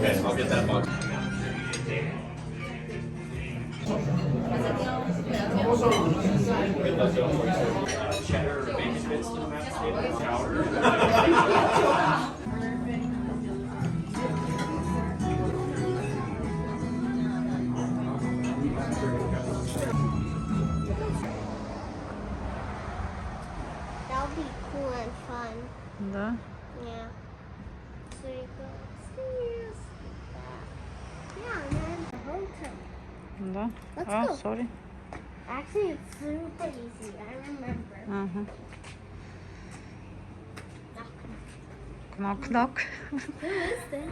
Okay, I'll get that box. Uh, Cheddar, bacon bits to the mashed potatoes, chowder. Сорі. Actually, it's super easy. I remember. Кнок-кнок. Who is this?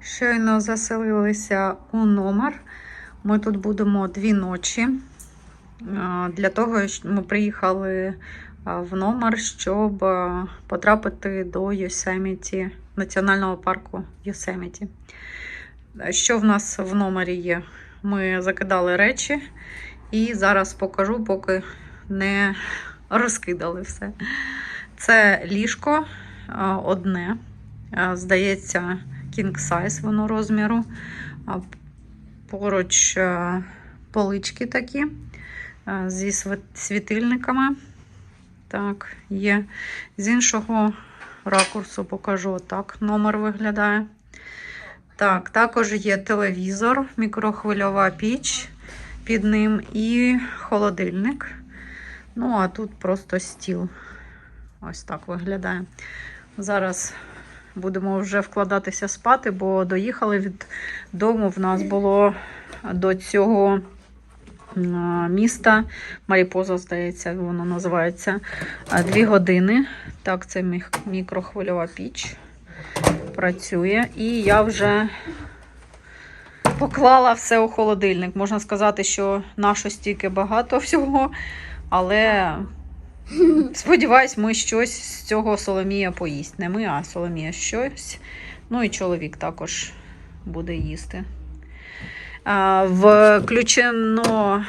Щойно заселилися у номер. Ми тут будемо дві ночі. Для того, що ми приїхали в номер, щоб потрапити до Йосеміті, національного парку Йосеміті. Що в нас в номері є? Ми закидали речі і зараз покажу, поки не розкидали все. Це ліжко одне. Здається, king size воно розміру. Поруч полички такі зі світильниками. Так, є. З іншого ракурсу покажу так. Номер виглядає. Так, також є телевізор, мікрохвильова піч під ним і холодильник. Ну, а тут просто стіл. Ось так виглядає. Зараз будемо вже вкладатися спати, бо доїхали від дому. В нас було до цього міста. Маріпоза, здається, воно називається. Дві години. Так, це мікрохвильова піч працює. І я вже поклала все у холодильник. Можна сказати, що наше стільки багато всього, але сподіваюсь, ми щось з цього Соломія поїсть. Не ми, а Соломія щось. Ну і чоловік також буде їсти. Включено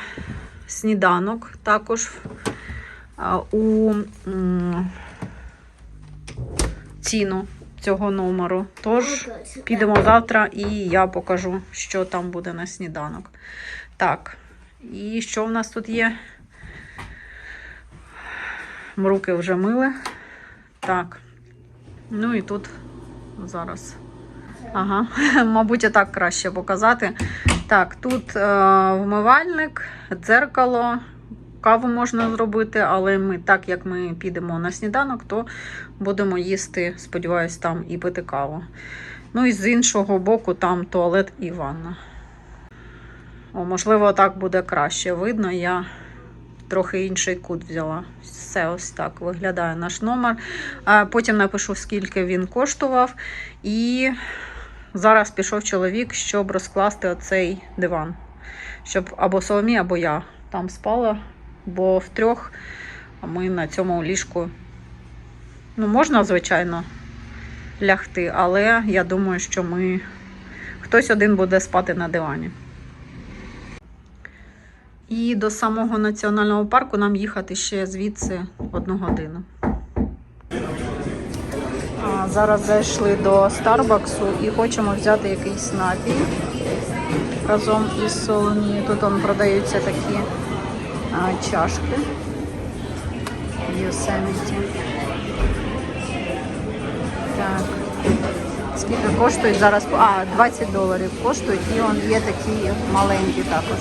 сніданок також у ціну цього номеру. Тож підемо завтра і я покажу, що там буде на сніданок. Так, і що в нас тут є? Руки вже мили. Так. Ну і тут зараз. Ага, мабуть, і так краще показати. Так, тут е, вмивальник, дзеркало, каву можна зробити, але ми, так як ми підемо на сніданок, то будемо їсти, сподіваюсь, там і пити каву. Ну і з іншого боку, там туалет і ванна. О, можливо, так буде краще видно. Я трохи інший кут взяла. Все ось так виглядає наш номер. Потім напишу, скільки він коштував. І зараз пішов чоловік, щоб розкласти оцей диван. Щоб або Соломі, або я там спала, бо втрьох ми на цьому ліжку. Ну, можна, звичайно, лягти, але я думаю, що ми хтось один буде спати на дивані. І до самого національного парку нам їхати ще звідси одну годину. А, зараз зайшли до Старбаксу і хочемо взяти якийсь напій разом із Соломією. Тут он продаються такі а, чашки. Yosemite. Так. Скільки коштують зараз? А, 20 доларів коштують, і он є такі маленькі також.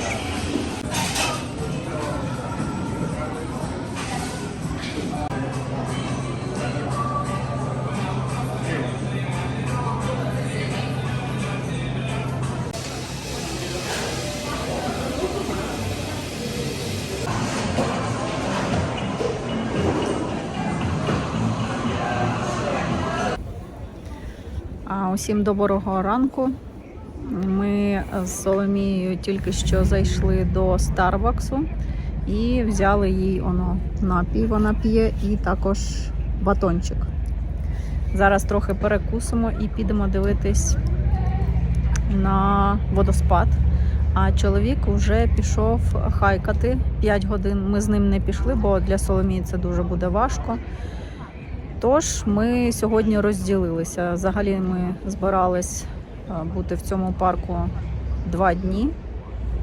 А, Усім доброго ранку. Ми з Соломією тільки що зайшли до Старбаксу і взяли їй оно напій. Вона п'є, і також батончик. Зараз трохи перекусимо і підемо дивитись на водоспад. А чоловік вже пішов хайкати 5 годин. Ми з ним не пішли, бо для Соломії це дуже буде важко. Тож ми сьогодні розділилися. Взагалі ми збирались е, бути в цьому парку два дні,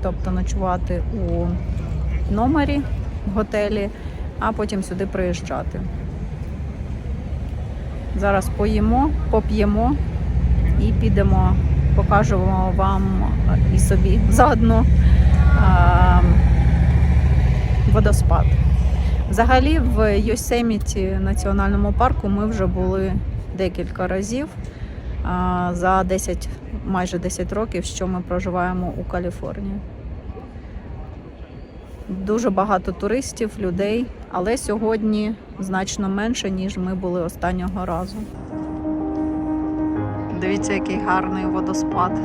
тобто ночувати у номері в готелі, а потім сюди приїжджати. Зараз поїмо, поп'ємо і підемо, покажемо вам і собі заодно а, водоспад. Взагалі в Йосеміті національному парку ми вже були декілька разів за 10, майже 10 років, що ми проживаємо у Каліфорнії. Дуже багато туристів, людей, але сьогодні значно менше, ніж ми були останнього разу. Дивіться, який гарний водоспад.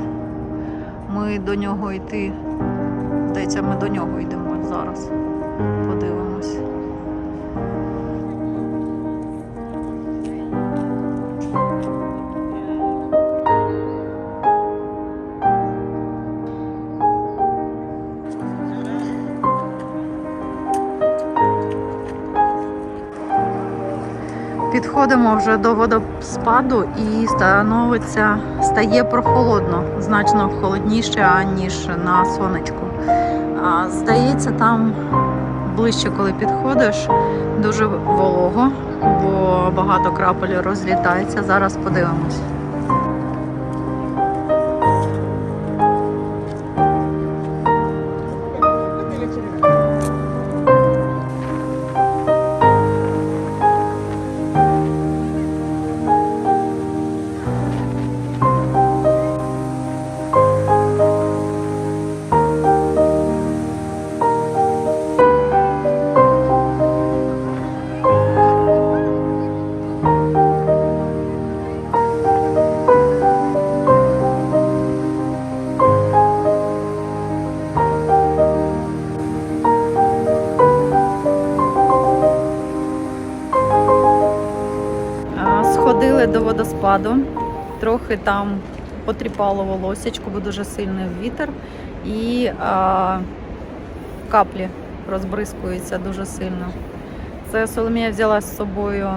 Ми до нього йти. Здається, ми до нього йдемо зараз. Підходимо вже до водоспаду і становиться, стає прохолодно, значно холодніше, ніж на сонечку. А, Здається, там ближче, коли підходиш, дуже волого, бо багато крапель розлітається. Зараз подивимось. До трохи там потріпало волосечко, бо дуже сильний вітер, і а, каплі розбризкуються дуже сильно. Це Соломія взяла з собою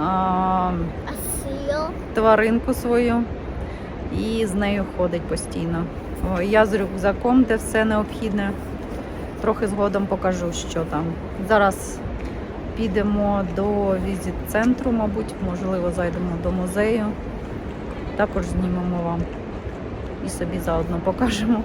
а, тваринку свою і з нею ходить постійно. О, Я з рюкзаком, де все необхідне. Трохи згодом покажу, що там. Зараз підемо до візит-центру, мабуть, можливо, зайдемо до музею. Також знімемо вам і собі заодно покажемо.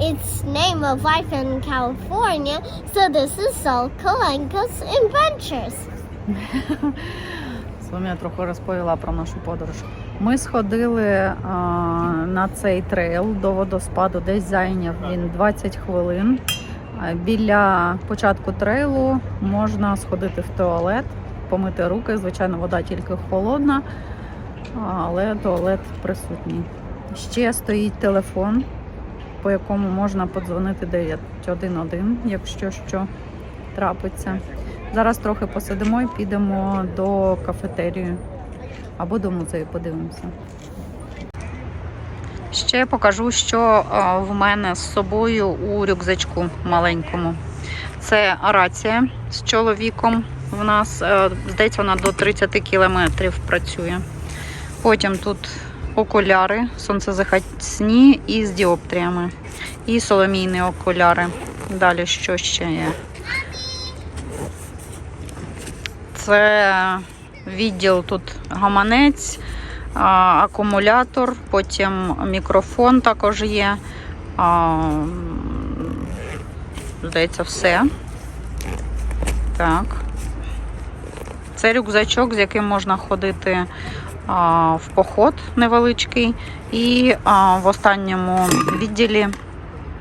It's name of life in California, so this is Sol Kalenka's Adventures. Соломія трохи розповіла про нашу подорож. Ми сходили а, на цей трейл до водоспаду, десь зайняв він 20 хвилин. Біля початку трейлу можна сходити в туалет, помити руки. Звичайно, вода тільки холодна, але туалет присутній. Ще стоїть телефон, по якому можна подзвонити 911, якщо що трапиться. Зараз трохи посидимо і підемо до кафетерії або до музею, подивимося. Ще покажу, що в мене з собою у рюкзачку маленькому. Це рація з чоловіком. В нас, е, здається, вона до 30 кілометрів працює. Потім тут окуляри сонцезахисні і з діоптріями. І соломійні окуляри. Далі що ще є? Це відділ тут гаманець, акумулятор, потім мікрофон також є. Здається, все. Так. Це рюкзачок, з яким можна ходити в поход невеличкий. І в останньому відділі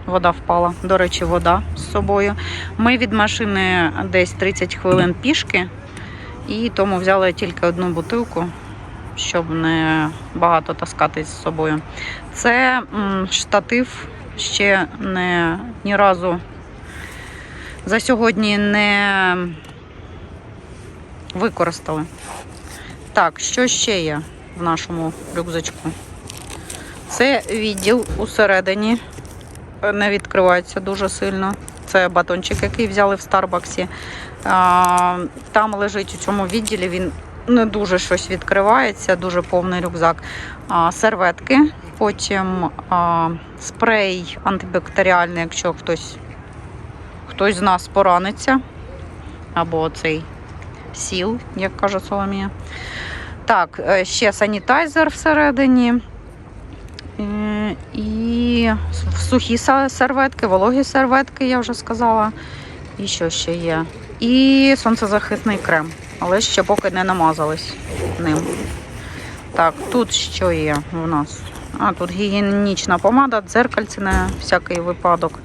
вода впала. До речі, вода з собою. Ми від машини десь 30 хвилин пішки, і тому взяли тільки одну бутилку, щоб не багато таскати з собою. Це штатив ще не ні разу за сьогодні не використали. Так, що ще є в нашому рюкзачку? Це відділ усередині. Не відкривається дуже сильно. Це батончик, який взяли в Старбаксі. Там лежить у цьому відділі. Він не дуже щось відкривається, дуже повний рюкзак. Серветки, потім спрей антибактеріальний, якщо хтось, хтось з нас пораниться. Або цей сіл, як каже Соломія. Так, е, ще санітайзер всередині. Е, І сухі серветки, вологі серветки, я вже сказала. І що ще є? І сонцезахисний крем. Але ще поки не намазались ним. Так, тут що є в нас? А, тут гігієнічна помада, дзеркальце на всякий випадок.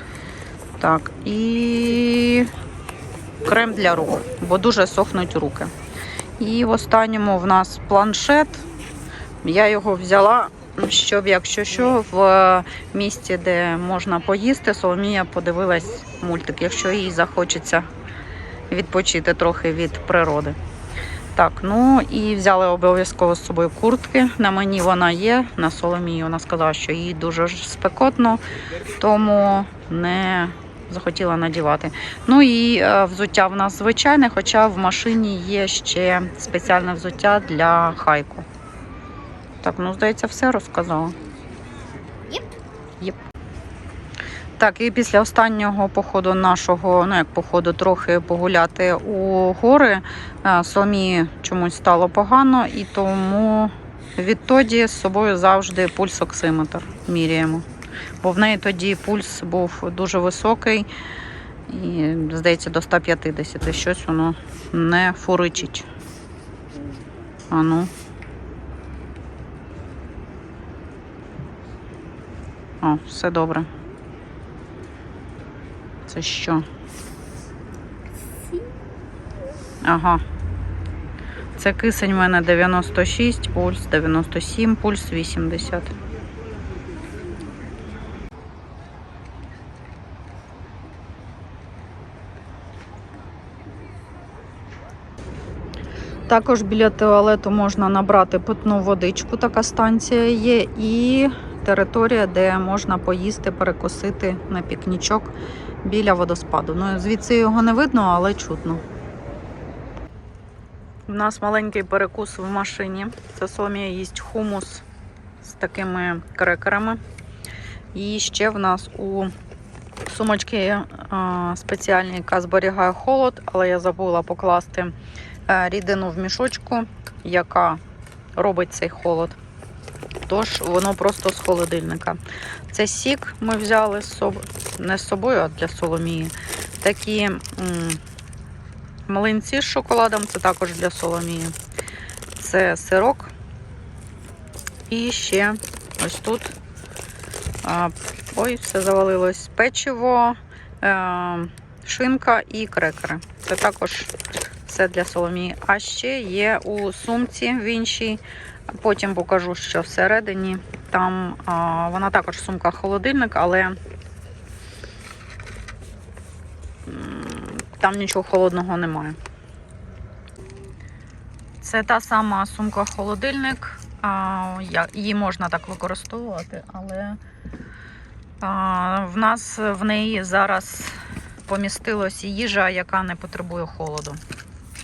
Так, і крем для рук, бо дуже сохнуть руки. І в останньому в нас планшет. Я його взяла, щоб, якщо що, в місці, де можна поїсти, Соломія подивилась мультик, якщо їй захочеться відпочити трохи від природи. Так, ну і взяли обов'язково з собою куртки. На мені вона є, на Соломії вона сказала, що їй дуже спекотно, тому не захотіла надівати. Ну і е, взуття в нас звичайне, хоча в машині є ще спеціальне взуття для хайку. Так, ну здається, все розказала. Єп. Єп. Так, і після останнього походу нашого, ну як походу, трохи погуляти у гори, е, Соломії чомусь стало погано, і тому відтоді з собою завжди пульсоксиметр міряємо. Бо в неї тоді пульс був дуже високий, і, здається, до 150. Щось воно не фуричить. А ну. О, все добре. Це що? Ага. Це кисень в мене 96, пульс 97, пульс 80. Також біля туалету можна набрати питну водичку, така станція є, і територія, де можна поїсти, перекусити на пікнічок біля водоспаду. Ну, звідси його не видно, але чутно. У нас маленький перекус в машині. Це Соломія їсть хумус з такими крекерами. І ще в нас у сумочці а, спеціальній, яка зберігає холод, але я забула покласти е, рідину в мішочку, яка робить цей холод. Тож воно просто з холодильника. Це сік ми взяли з собою, не з собою, а для Соломії. Такі м, млинці з шоколадом, це також для Соломії. Це сирок. І ще ось тут. А, ой, все завалилось. Печиво, е, шинка і крекери. Це також все для Соломії. А ще є у сумці в іншій. Потім покажу, що всередині. Там а, вона також сумка холодильник, але там нічого холодного немає. Це та сама сумка холодильник. Її можна так використовувати, але а, в нас в неї зараз помістилась їжа, яка не потребує холоду.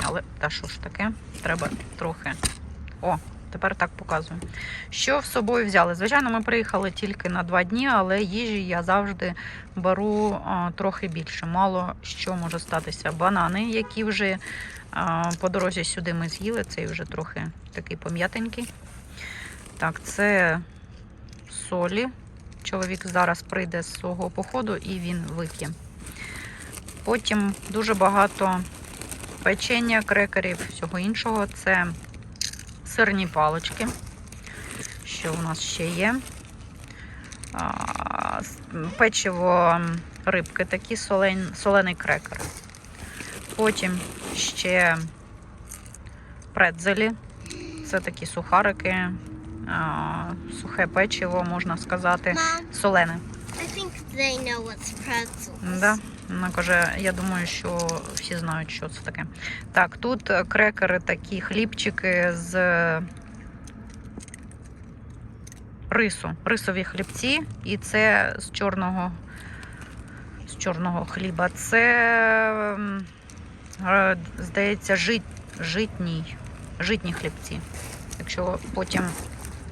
Але та що ж таке? Треба трохи. О, тепер так показую. Що з собою взяли? Звичайно, ми приїхали тільки на два дні, але їжі я завжди беру а, трохи більше. Мало що може статися. Банани, які вже а, по дорозі сюди ми з'їли. Цей вже трохи такий пом'ятенький. Так, це солі Чоловік зараз прийде з свого походу і він вип'є. Потім дуже багато печення, крекерів, всього іншого. Це сирні палочки. Що у нас ще є? Печиво рибки, такі солен, солений крекер. Потім ще предзелі. Це такі сухарики, сухе печиво, можна сказати, солене. I think they know what's pretzels. Да. Вона каже, я думаю, що всі знають, що це таке. Так, тут крекери такі, хлібчики з рису, рисові хлібці, і це з чорного, з чорного хліба. Це, е, здається, жит, житній, житні хлібці. Якщо потім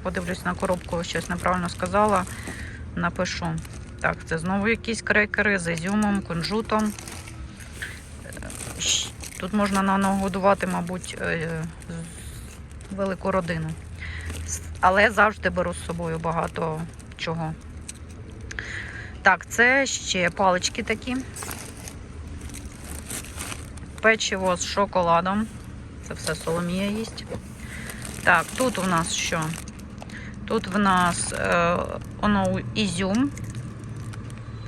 подивлюсь на коробку, щось неправильно сказала, напишу. Так, це знову якісь крекери з ізюмом, кунжутом. Е, Тут можна нагодувати, мабуть, е, велику родину. Але завжди беру з собою багато чого. Так, це ще палички такі. Печиво з шоколадом. Це все Соломія їсть. Так, тут у нас що? Тут в нас е, оно ізюм,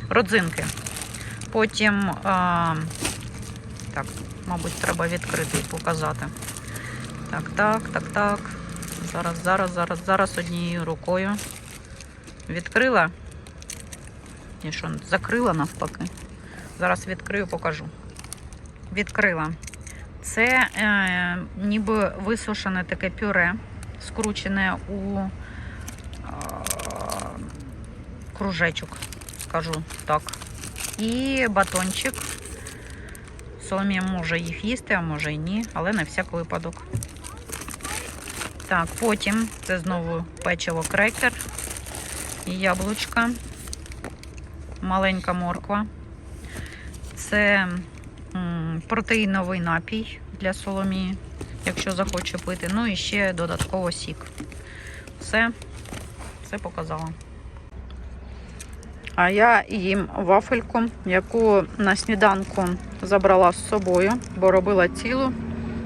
родзинки. Потім, а, так, мабуть, треба відкрити і показати. Так, так, так, так. Зараз, зараз, зараз, зараз однією рукою. Відкрила. Ні, що, закрила навпаки. Зараз відкрию, покажу. Відкрила. Це е, ніби висушене таке пюре, скручене у е, кружечок, скажу так. І батончик. Соломія може їх їсти, а може і ні, але на всяк випадок. Так, потім це знову печиво крекер, і яблучка, маленька морква. Це протеїновий напій для Соломії, якщо захоче пити. Ну і ще додатково сік. Все, все показала. А я їм вафельку, яку на сніданку забрала з собою, бо робила цілу.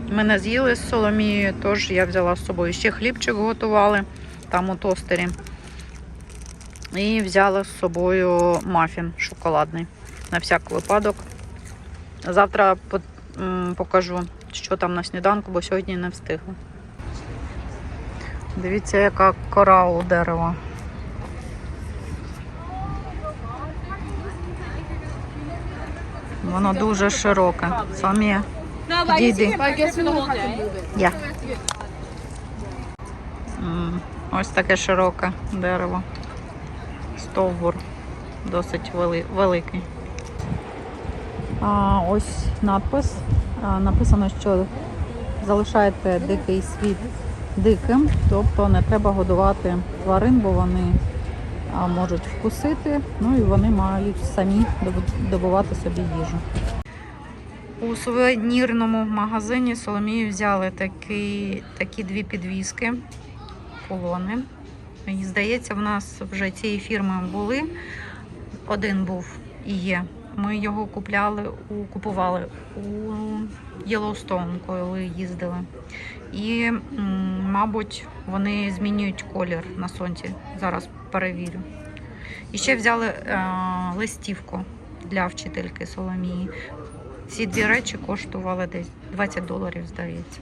Ми не з'їли з Соломією, тож я взяла з собою ще хлібчик готували там у тостері. І взяла з собою мафін шоколадний на всяк випадок. Завтра покажу, що там на сніданку, бо сьогодні не встигла. Дивіться, яка кора у дерева. Воно дуже широке. Самі Діди. я. Ось таке широке дерево. Стовбур досить вели- великий. А, ось надпис. Написано, що залишайте дикий світ диким, тобто не треба годувати тварин, бо вони а, можуть вкусити, ну і вони мають самі добувати собі їжу. У сувенірному магазині Соломії взяли такі, такі дві підвіски, кулони. І здається, в нас вже цієї фірми були. Один був і є. Ми його купляли у купували у Єлоустоун, коли їздили. І, мабуть, вони змінюють колір на сонці. Зараз перевірю. І ще взяли е, листівку для вчительки Соломії. Ці дві речі коштували десь 20 доларів, здається.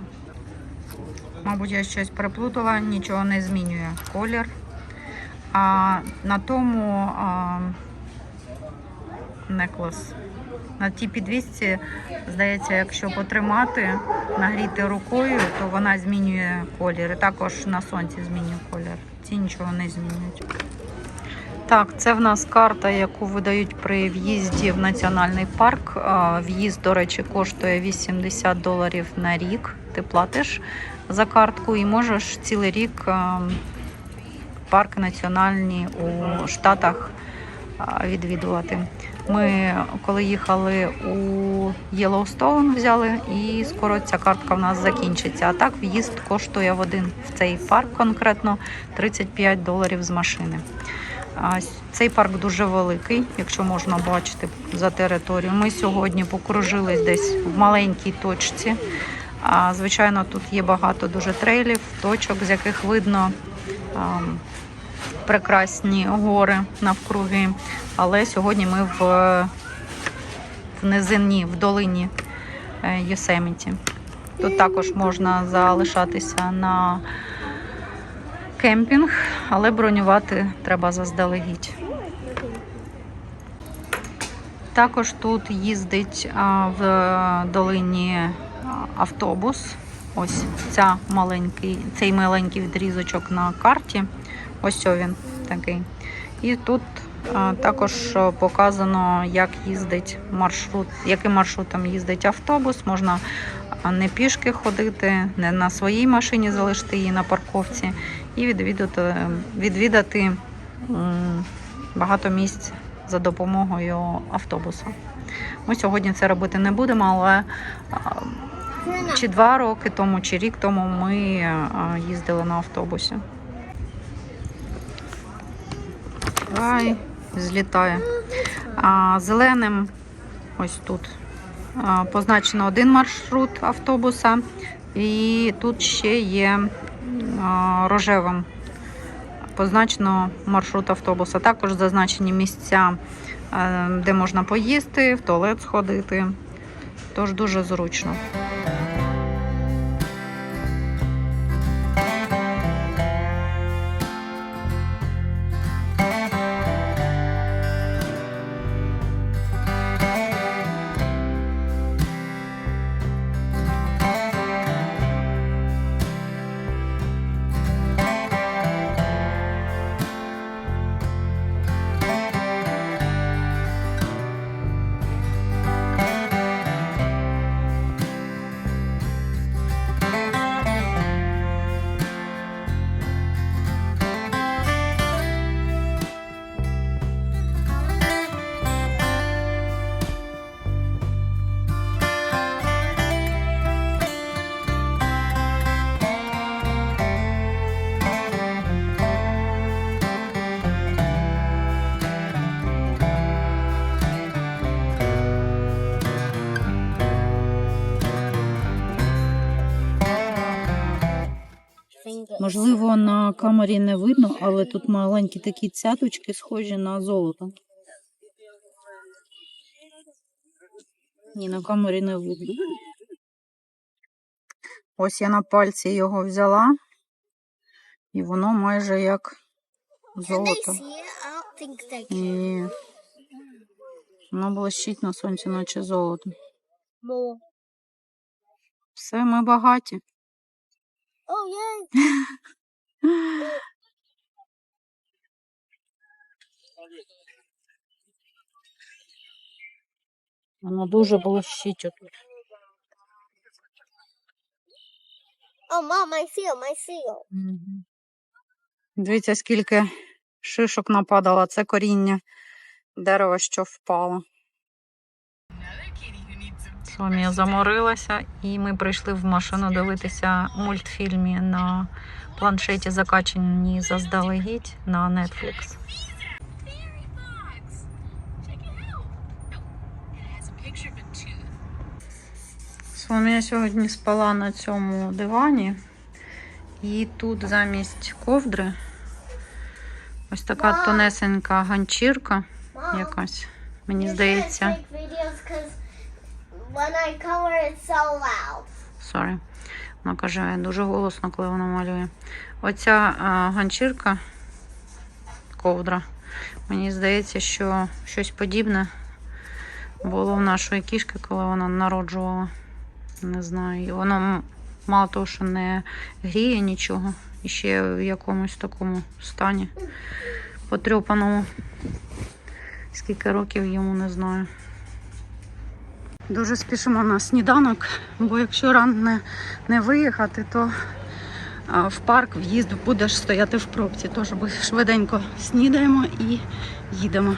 Мабуть, я щось переплутала, нічого не змінює колір. А на тому а, неклас. На тій підвісці, здається, якщо потримати, нагріти рукою, то вона змінює колір. І також на сонці змінює колір. Ці нічого не змінюють. Так, це в нас карта, яку видають при в'їзді в національний парк. В'їзд, до речі, коштує 80 доларів на рік. Ти платиш за картку і можеш цілий рік а, парки національні у Штатах відвідувати. Ми коли їхали у Єлоустоун, взяли, і скоро ця картка в нас закінчиться. А так в'їзд коштує в один в цей парк конкретно 35 доларів з машини. Цей парк дуже великий, якщо можна бачити за територію. Ми сьогодні покружились десь в маленькій точці. Звичайно, тут є багато дуже трейлів, точок, з яких видно прекрасні гори навкруги. Але сьогодні ми в, в низині, в долині е, Єсеміті. Тут також можна залишатися на кемпінг, але бронювати треба заздалегідь. Також тут їздить в долині автобус. Ось ця маленький, цей маленький відрізочок на карті. Ось він такий. І тут також показано, як їздить маршрут, яким маршрутом їздить автобус. Можна не пішки ходити, не на своїй машині залишити її на парковці і відвідати, відвідати багато місць за допомогою автобуса. Ми сьогодні це робити не будемо, але чи два роки тому, чи рік тому ми їздили на автобусі. Ай, злітає. А, зеленим ось тут а, позначено один маршрут автобуса, і тут ще є а, рожевим позначено маршрут автобуса. Також зазначені місця, е, де можна поїсти, в туалет сходити. Тож дуже зручно. Можливо, на камері не видно, але тут маленькі такі цяточки, схожі на золото. Ні, на камері не видно. Ось я на пальці його взяла, і воно майже як золото. Ні. Воно блищить на сонці, наче золото. Все, ми багаті. Oh, yeah. Воно дуже блищить отут. Oh, mom, I him. I. Мгм. Дивіться, скільки шишок нападало. Це коріння дерева, що впало. Сомія заморилася, і ми прийшли в машину дивитися мультфільмі на планшеті, закачані заздалегідь на Netflix. Сомія сьогодні спала на цьому дивані, і тут замість ковдри ось така тонесенька ганчірка якась. Мені здається. When I color, it's so loud. Sorry. Вона каже, дуже голосно, коли вона малює. Оця а, ганчірка, ковдра. Мені здається, що щось подібне було в нашої кішки, коли вона народжувала. Не знаю. І воно мало того, що не гріє нічого, і ще в якомусь такому стані потрьопаному. Скільки років йому не знаю. Дуже спішимо на сніданок, бо якщо рано не, не виїхати, то в парк в'їзд будеш стояти в пробці. Тож швиденько снідаємо і їдемо.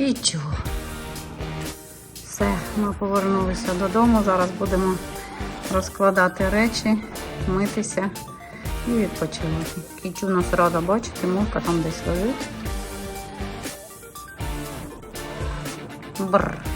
І чого? Все, ми повернулися додому. Зараз будемо розкладати речі, митися і відпочивати. Кічу нас рада бачити, мовка там десь лежить. Бррр.